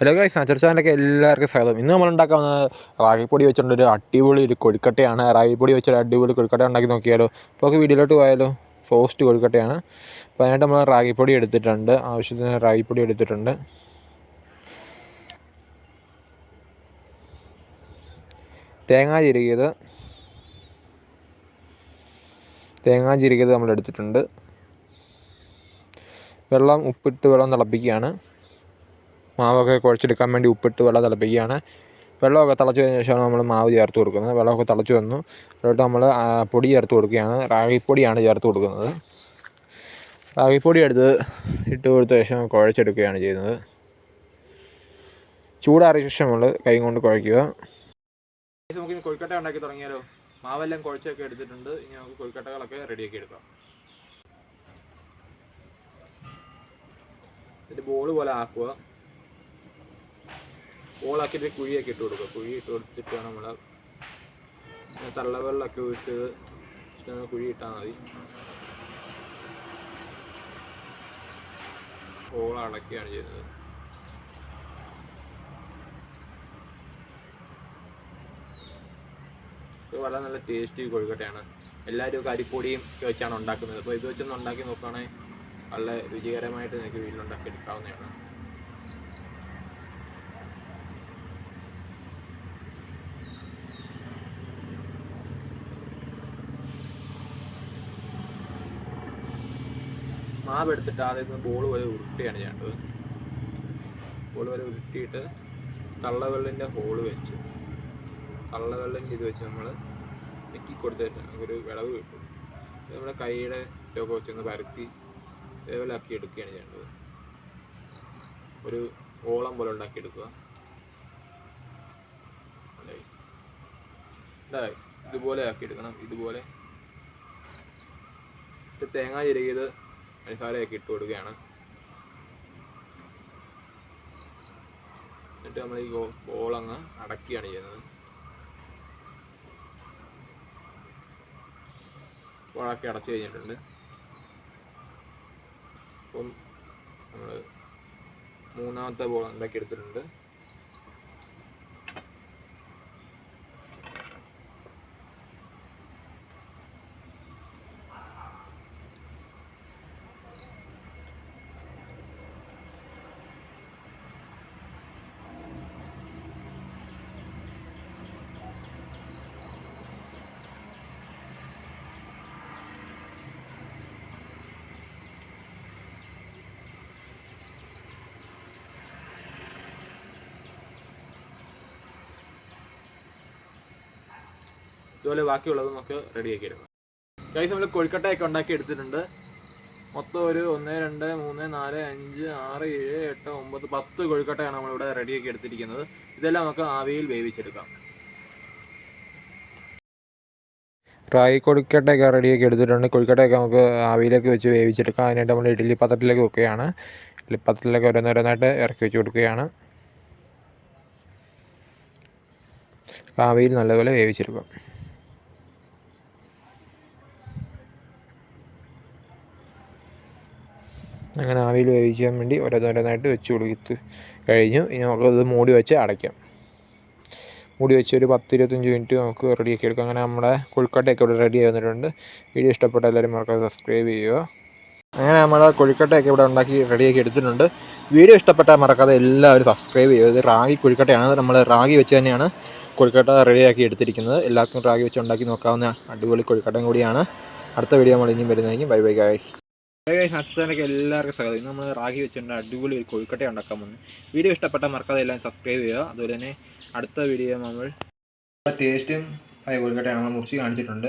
Hello guys ചാനലൊക്കെ എല്ലാവർക്കും സ്വാഗതം. ഇന്ന് നമ്മൾ ഉണ്ടാക്കാവുന്ന റാഗിപ്പൊടി വെച്ചുകൊണ്ട് ഒരു അടിപൊളി ഒരു കൊഴുക്കട്ടയാണ്. റാഗിപ്പൊടി വെച്ചൊരു അടിപൊളി കൊഴുക്കട്ട ഉണ്ടാക്കി നോക്കിയാലോ. അപ്പോൾ നമുക്ക് വീഡിയോയിലോട്ട് പോയാലോ. സോഫ്റ്റ് കൊഴുക്കട്ടയാണ്. അപ്പോൾ അതിനായിട്ട് നമ്മൾ റാഗിപ്പൊടി എടുത്തിട്ടുണ്ട്. ആവശ്യത്തിന് റാഗിപ്പൊടി എടുത്തിട്ടുണ്ട്. തേങ്ങാ ചിരുകിയത് തേങ്ങാ ചിരുകിയത് നമ്മൾ എടുത്തിട്ടുണ്ട്. വെള്ളം ഉപ്പിട്ട് വെള്ളം തിളപ്പിക്കുകയാണ്. മാവൊക്കെ കുഴച്ചെടുക്കാൻ വേണ്ടി ഉപ്പിട്ട് വെള്ളം തിളപ്പിക്കുകയാണ്. വെള്ളമൊക്കെ തിളച്ച് കഴിഞ്ഞ ശേഷമാണ് നമ്മൾ മാവ് ചേർത്ത് കൊടുക്കുന്നത്. വെള്ളമൊക്കെ തിളച്ച് വന്നു. അതിലോട്ട് നമ്മൾ പൊടി ചേർത്ത് കൊടുക്കുകയാണ്. റാഗിപ്പൊടിയാണ് ചേർത്ത് കൊടുക്കുന്നത്. റാഗിപ്പൊടി എടുത്ത് ഇട്ട് കൊടുത്ത ശേഷം കുഴച്ചെടുക്കുകയാണ് ചെയ്യുന്നത്. ചൂടാറിയ ശേഷം നമ്മൾ കൈ കൊണ്ട് കുഴയ്ക്കുക. നമുക്ക് കൊഴുക്കട്ട ഉണ്ടാക്കി തുടങ്ങിയാലോ? മാവെല്ലാം കുഴച്ചൊക്കെ എടുത്തിട്ടുണ്ട്. ഇനി നമുക്ക് കൊഴുക്കട്ടകളൊക്കെ റെഡിയാക്കി എടുക്കാം. എന്നിട്ട് ബോൾ പോലെ ആക്കുക. ബോളാക്കിയിട്ട് കുഴിയൊക്കെ ഇട്ട് കൊടുക്കുക കുഴി ഇട്ട് കൊടുത്തിട്ട് വേണം നമ്മൾ തള്ളവെള്ളമൊക്കെ ഒഴിച്ച് just ഒന്ന് കുഴി ഇട്ടാൽ മതി. ഓളടക്കുകയാണ് ചെയ്യുന്നത്. ഇത് വളരെ നല്ല ടേസ്റ്റി കൊഴുക്കട്ടയാണ് എല്ലാവരും ഒക്കെ അരിപ്പൊടിയും വെച്ചാണ് ഉണ്ടാക്കുന്നത്. അപ്പോൾ ഇത് വെച്ചൊന്ന് ഉണ്ടാക്കി നോക്കുകയാണെങ്കിൽ വളരെ രുചികരമായിട്ട് നിങ്ങൾക്ക് വീട്ടിലുണ്ടാക്കി എടുക്കാവുന്നതാണ്. മാവ് എടുത്തിട്ട് ആദ്യം ബോൾ വരെ ഉരുട്ടിയാണ് ചെയ്യേണ്ടത്. ബോൾ വരെ ഉരുട്ടിയിട്ട് കള്ളവെള്ളിന്റെ ഹോൾ വെച്ച് കള്ളവെള്ളിന്റെ ഇത് വെച്ച് നമ്മൾ നെക്കി കൊടുത്തിട്ട് ഒരു വിളവ് കിട്ടും. നമ്മുടെ കൈയുടെ ഇതൊക്കെ വെച്ചൊന്ന് പരത്തി ആക്കി എടുക്കുകയാണ് ചെയ്യേണ്ടത്. ഒരു ഓളം പോലെ ഉണ്ടാക്കി എടുക്കുക. ഇതുപോലെ ആക്കി എടുക്കണം. ഇതുപോലെ. ഇത് തേങ്ങ ചിരകിയത് പഞ്ചസാരയൊക്കെ ഇട്ട് കൊടുക്കുകയാണ്. എന്നിട്ട് നമ്മൾ ഈ ബോളങ്ങ് അടക്കുകയാണ് ചെയ്യുന്നത്. ബോളൊക്കെ അടച്ചു കഴിഞ്ഞിട്ടുണ്ട്. അപ്പം നമ്മൾ മൂന്നാമത്തെ ബോൾ ഉണ്ടാക്കി എടുത്തിട്ടുണ്ട്. ഇതുപോലെ ബാക്കിയുള്ളത് നമുക്ക് റെഡിയാക്കി എടുക്കാം ഗൈസ് നമ്മൾ കൊഴുക്കട്ടയൊക്കെ ഉണ്ടാക്കി എടുത്തിട്ടുണ്ട് മൊത്തം ഒരു ഒന്ന് രണ്ട് മൂന്ന് നാല് അഞ്ച് ആറ് ഏഴ് എട്ട് ഒമ്പത് പത്ത് കൊഴുക്കട്ടയാണ് നമ്മളിവിടെ റെഡിയാക്കി എടുത്തിരിക്കുന്നത്. ഇതെല്ലാം നമുക്ക് ആവിയിൽ വേവിച്ചെടുക്കാം. റായി കൊഴുക്കട്ടയൊക്കെ റെഡിയാക്കി എടുത്തിട്ടുണ്ട്. കൊഴുക്കട്ടയൊക്കെ നമുക്ക് ആവിയിലേക്ക് വെച്ച് വേവിച്ചെടുക്കാം. അതിനായിട്ട് നമ്മൾ ഇഡ്ഡലി പാത്രത്തിലേക്ക് വെക്കുകയാണ്. ഇഡ്ഡലി പാത്രത്തിലേക്ക് ഓരോന്നോരോന്നായിട്ട് ഇറക്കി വെച്ച് കൊടുക്കുകയാണ്. ആവിയിൽ നല്ലപോലെ വേവിച്ചെടുക്കാം. അങ്ങനെ ആവിയിൽ വേവിക്കാൻ വേണ്ടി ഓരോന്നോരോന്നായിട്ട് വെച്ച് കൊടുത്ത് കഴിഞ്ഞു. ഇനി നമുക്കത് മൂടി വെച്ച് അടയ്ക്കാം. മൂടി വെച്ച് ഒരു പത്ത് ഇരുപത്തഞ്ച് മിനിറ്റ് നമുക്ക് റെഡിയാക്കി എടുക്കാം. അങ്ങനെ നമ്മുടെ കൊഴുക്കട്ടയൊക്കെ ഇവിടെ റെഡി ആവുന്നിട്ടുണ്ട് വീഡിയോ ഇഷ്ടപ്പെട്ട എല്ലാവരും മറക്കാതെ സബ്സ്ക്രൈബ് ചെയ്യുക. അങ്ങനെ നമ്മൾ കൊഴുക്കട്ടയൊക്കെ ഇവിടെ ഉണ്ടാക്കി റെഡിയാക്കി എടുത്തിട്ടുണ്ട്. വീഡിയോ ഇഷ്ടപ്പെട്ടാൽ മറക്കാതെ എല്ലാവരും സബ്സ്ക്രൈബ് ചെയ്യുക. ഇത് റാഗി കൊഴുക്കട്ടയാണ്. നമ്മൾ റാഗി വെച്ച് തന്നെയാണ് കൊഴുക്കട്ട റെഡിയാക്കി എടുത്തിരിക്കുന്നത്. എല്ലാവർക്കും റാഗി വെച്ച് ഉണ്ടാക്കി നോക്കാവുന്ന അടിപൊളി കൊഴുക്കട്ടയും കൂടിയാണ്. അടുത്ത വീഡിയോ നമ്മൾ ഇനിയും വരുന്നതെങ്കിൽ ബൈ ബൈ ഗായ്സ് നഷ്ടത്തിനൊക്കെ എല്ലാവർക്കും സ്വാഗതം. ഇന്ന് നമ്മൾ റാഗി വെച്ചിട്ടുണ്ട് അടിപൊളി ഒരു കൊഴുക്കട്ട ഉണ്ടാക്കാൻ പോകുന്നു. വീഡിയോ ഇഷ്ടപ്പെട്ടാൽ മറക്കാതെ എല്ലാം സബ്സ്ക്രൈബ് ചെയ്യുക. അതുപോലെ തന്നെ അടുത്ത വീഡിയോ നമ്മൾ ടേസ്റ്റും ആയ കൊഴുക്കട്ടയാണ് നമ്മൾ മുറിച്ച് കാണിച്ചിട്ടുണ്ട്.